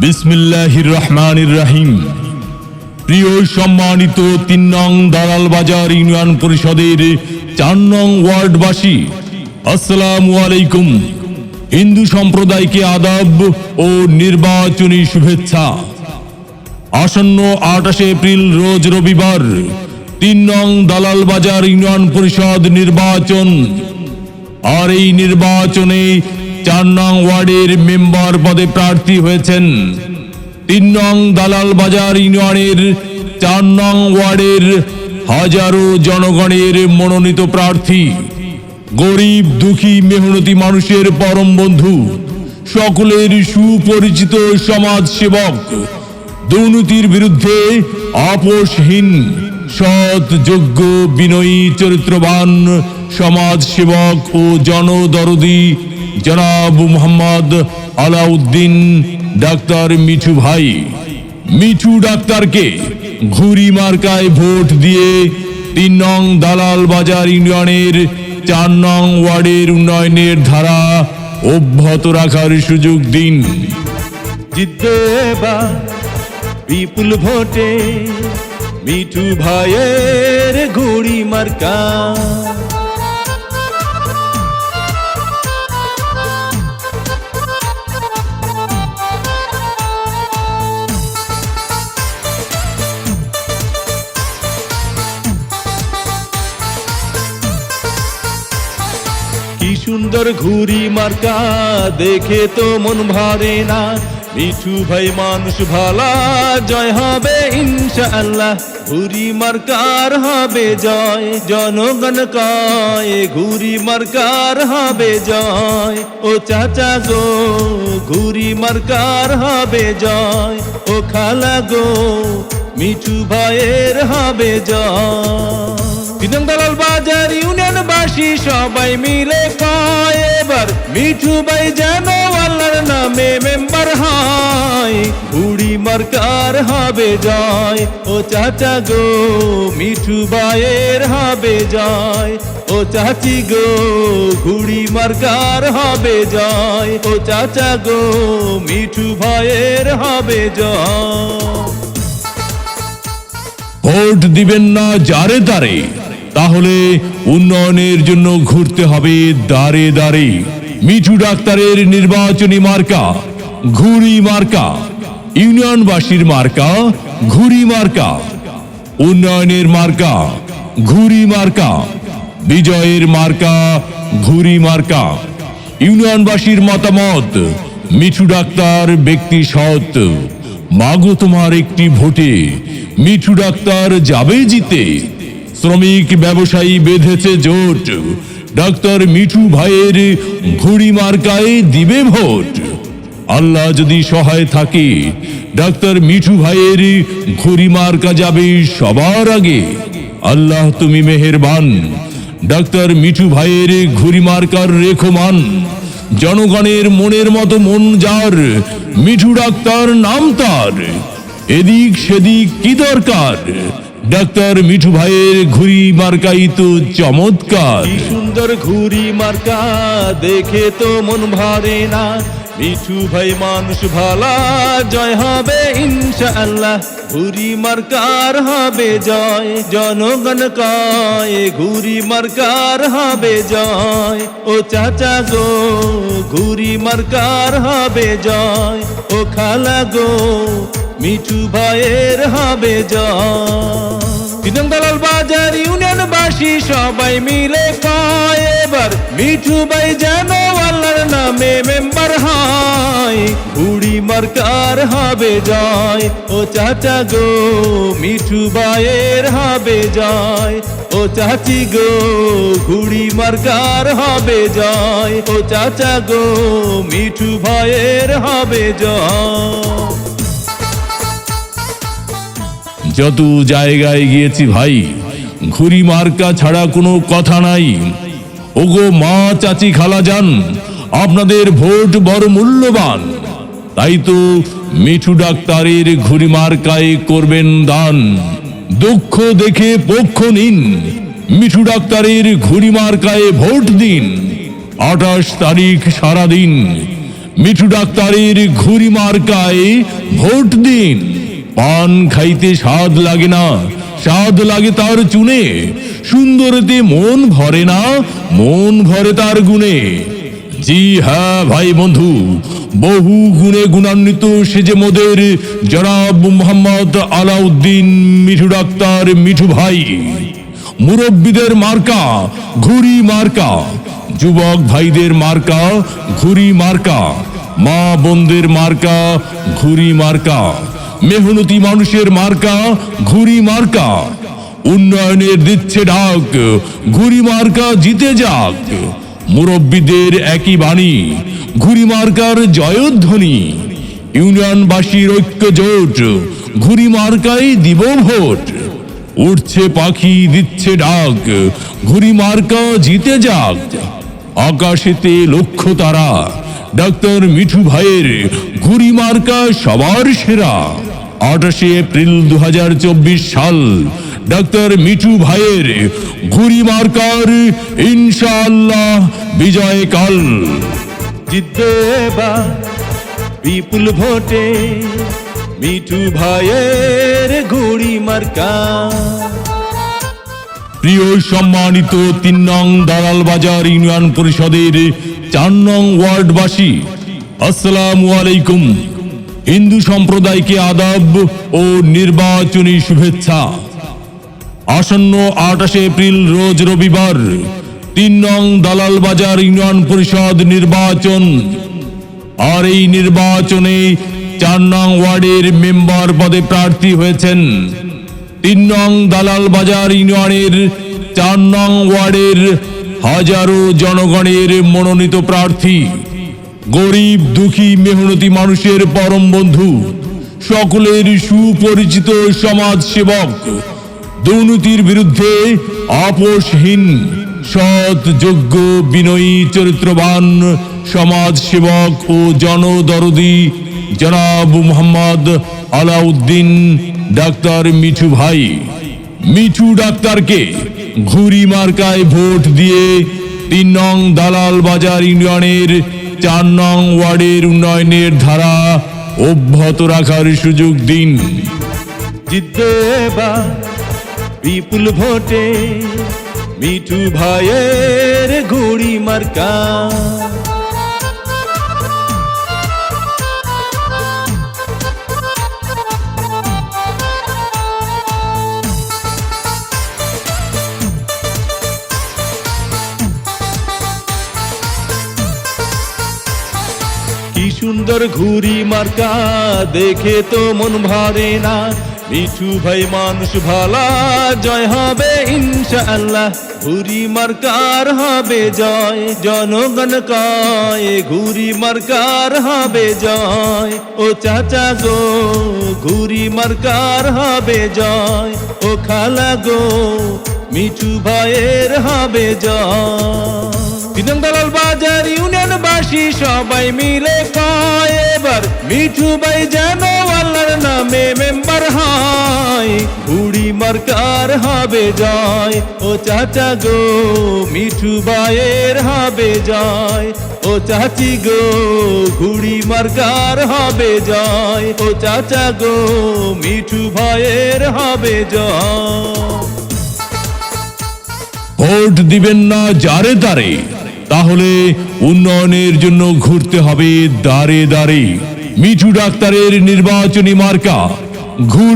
বিসমিল্লাহির রহমানির রাহিম। প্রিয় সম্মানিত তিন নং দালাল বাজার ইউনিয়ন পরিষদের চার নং ওয়ার্ডবাসী, আসসালামু আলাইকুম। হিন্দু সম্প্রদায়কে আদাব ও নির্বাচনী শুভেচ্ছা। আসন্ন আঠাশে এপ্রিল রোজ রবিবার তিন নং দালাল বাজার ইউনিয়ন পরিষদ নির্বাচন। আর এই নির্বাচনে চার নং ওয়ার্ডের মেম্বার পদে প্রার্থী হয়েছেন তিন নং দালাল বাজার ইউনিয়নের চার নং ওয়ার্ডের হাজারো জনগণের মনোনীত প্রার্থী। গরিব, দুঃখী, মেহনতি মানুষের পরম বন্ধু, সকলের সুপরিচিত সমাজ সেবক, দুর্নীতির বিরুদ্ধে আপোষহীন, সৎ, যোগ্য, বিনয়ী, চরিত্রবান সমাজ সেবক ও জনদরদি জনাব মোহাম্মদ আলাউদ্দিন ডাক্তার মিঠু ভাই। মিঠু ডাক্তারকে ঘুরি মার্কায় ভোট দিয়ে তিন নং দালাল বাজার ইউনিয়নের চার নং ওয়ার্ডের উন্নয়নের ধারা অব্যাহত রাখার সুযোগ দিন। বিপুল ভোটে মিঠু ভাইয়ের ঘুড়ি মার্কা। সুন্দর ঘুড়ি মার্কা, দেখে তো মন ভরে না। মিঠু ভাই মানুষ ভালা, জয় হবে ইনশাআল্লাহ। ঘুরি মার্কার হবে জয়, জনগণ কয়, ঘুরি মার্কার হবে জয়। ও চাচা গো, ঘুরি মার্কার হবে জয়। ও খালা গো, মিঠু ভাইয়ের হবে জয়। দালাল বাজার, ইউনিয়ন বাসী সবাই মিলে কয়, এবার মিঠু ভাই যেন আল্লাহর নামে মেম্বার হয়। বুড়ি মার্কার হবে জয়, ও চাচা গো, মিঠু ভাইয়ের হবে জয়। ও চাচি গো ঘুড়ি মার্কার হবে জয়, ও চাচা গো, মিঠু ভাইয়ের হবে জয়। ভোট দিবেন না যারে দারে তাহলে উন্নয়নের জন্য ঘুরতে হবে দাঁড়ে দাঁড়ে মিঠু ডাক্তারের নির্বাচনী মার্কা ঘুরি মার্কা, ইউনিয়নবাসীর মার্কা ঘুরি মার্কা। উন্নয়নের মার্কা ঘুরি মার্কা। বিজয়ের মার্কা ঘুরি মার্কা। ইউনিয়নবাসীর মতামত, মিঠু ডাক্তার ব্যক্তি সৎ। মাগো তোমার একটি ভোটে, মিঠু ডাক্তার যাবে জিতে। শ্রমিক ব্যবসায়ী বেঁধেছে জোট। ডাক্তার মিঠু ভাইয়ের ঘুড়ি মার্কায় দিবে ভোট। আল্লাহ যদি সহায় থাকে, ডাক্তার মিঠু ভাইয়ের ঘুড়ি মার্কা যাবে সবার আগে। আল্লাহ তুমি মেহেরবান। ডাক্তার মিঠু ভাইয়ের ঘুড়ি মার্কার রেখমান। জনগণের মনের মতো মন যার, মিঠু ডাক্তার নাম তার। এদিক সেদিক কি দরকার? ডাক্তার মিঠু ভাইয়ের ঘুরি মার্কাই তো চমৎকার। সুন্দর ঘুরি মার্কা, দেখে তো মন ভরে না। মিঠু ভাই মানুষ ভালা, জয় হবে ইনশাআল্লাহ। ঘুরি মার্কার হবে জয়, জনগণ কয়, ঘুরি মার্কার হবে জয়। ও চাচা গো, ঘুরি মার্কার হবে জয়। ও খালা গো মিঠু ভাইয়ের হবে জয় দালাল বাজার ইউনিয়ন বাসী সবাই মিলে কয় এবার। মিঠু ভাই যেন আল্লাহর নামে মেম্বার হয়। বুড়ি মার্কার হবে জয়। ও চাচা গো, মিঠু ভাইয়ের হবে জয়। ও চাচি গো ঘুড়ি মার্কার হবে জয়। ও চাচা গো, মিঠু ভাইয়ের হবে জয়। যত জায়গায় গিয়েছি ভাই। ঘুরি মার্কা ছাড়া কোনো কথা নাই। ওগো মা চাচি খালা যান, আপনাদের ভোট বড় মূল্যবান। তাই তো মিঠু ডাক্তারের ঘুড়ি মার্কায় করবেন দান। দুঃখ দেখে পক্ষ নিন, মিঠু ডাক্তারের ঘুড়ি মার্কায় ভোট দিন। আঠাশ তারিখ সারাদিন মিঠু ডাক্তারের ঘুরি মার্কায় ভোট দিন। পান খাইতে স্বাদ লাগে না, স্বাদ লাগে তার চুনে। সুন্দরতে মন ভরে না, মন ভরে তার গুণে। জি হ্যাঁ ভাই বন্ধু, বহু গুণে গুণান্বিত সে যে মোদের জনাব মোহাম্মদ আলাউদ্দিন মিঠু ডাক্তার মিঠু ভাই। মুরব্বীদের মার্কা, ঘুরি মার্কা, যুবক ভাইদের মার্কা, ঘুরি মার্কা, মা বোনদের মার্কা, ঘুরি মার্কা। মেহনতি মানুষের মার্কা, ঘুরি মার্কা। উন্নয়নের দিচ্ছে ডাক, ঘুরি মার্কা জিতে যাক। মুরব্বীদের একই বাণী, ঘুরি মার্কার জয়ধ্বনি। ইউনিয়নবাসীর ঐক্য জোট, ঘুরি মার্কাই দিব ভোট। উঠছে পাখি, দিচ্ছে ডাক, ঘুরি মার্কা জিতে যাক। আকাশেতে লক্ষ্য তারা, ডাক্তার মিঠু ভাইয়ের ঘুরি মার্কা সবার সেরা। আঠাশে এপ্রিল দু হাজার চব্বিশ সাল ডাক্তার মিঠু ভাইয়ের ঘুরি মার্কার ইনশাআল্লাহ বিজয় কাল জিতবে এবার বিপুল ভোটে মিঠু ভাইয়ের ঘুড়ি মার্কা। প্রিয় সম্মানিত তিন নং দালাল বাজার ইউনিয়ন পরিষদের চার নং ওয়ার্ডবাসী আসসালামু আলাইকুম। হিন্দু সম্প্রদায়কে আদাব ও নির্বাচনী শুভেচ্ছা। আসন্ন আঠাশে এপ্রিল রোজ রবিবার তিন নং দালাল বাজার ইউনিয়ন পরিষদ নির্বাচন। আর এই নির্বাচনে চার নং ওয়ার্ডের মেম্বার পদে প্রার্থী হয়েছেন তিন নং দালাল বাজার ইউনিয়নের চার নং ওয়ার্ডের হাজারো জনগণের মনোনীত প্রার্থী। গরিব, দুঃখী, মেহনতি মানুষের পরম বন্ধু, সকলের সুপরিচিত সমাজ সেবক, দুর্নীতির বিরুদ্ধে আপোষহীন, সৎ, যোগ্য, বিনয়ী, চরিত্রবান সমাজ সেবক ও জনদরদি জনাব মোহাম্মদ আলাউদ্দিন ডাক্তার মিঠু ভাই। মিঠু ডাক্তারকে ঘুরি মার্কায় ভোট দিয়ে তিন নং দালাল বাজার ইউনিয়নের চার নং ওয়ার্ডের উন্নয়নের ধারা অব্যাহত রাখার সুযোগ দিন। জিতবে বিপুল ভোটে মিঠু ভাইয়ের ঘুড়ি মার্কা। সুন্দর ঘুরি মার্কা, দেখে তো মন ভরে না। মিঠু ভাই, মানুষ ভালা, জয় হবে ইনশাআল্লাহ। ঘুরি মার্কার হবে জয়, জনগণ কয়, ঘুরি মার্কার হবে জয়। ও চাচা গো, ঘুরি মার্কার হবে জয়। ও খালা গো, মিঠু ভাইয়ের হবে জয়। তিনং দালাল বাজার ইউনিয়নবাসী সবাই মিলে কয় এবার। মিঠু ভাই যেন আল্লাহর নামে মেম্বার হয়। বুড়ি মার্কার হবে জয়। ও চাচা গো, মিঠু ভাইয়ের হবে জয়। ও চাচি গো ঘুড়ি মার্কার হবে জয়। ও চাচা গো, মিঠু ভাইয়ের হবে জয়। ভোট দিবেন না যারে তারে। তাহলে উন্নয়নের জন্য ঘুরতে হবে দাঁড়ে দাঁড়ে মিঠু ডাক্তারের নির্বাচনী মার্কা ঘুর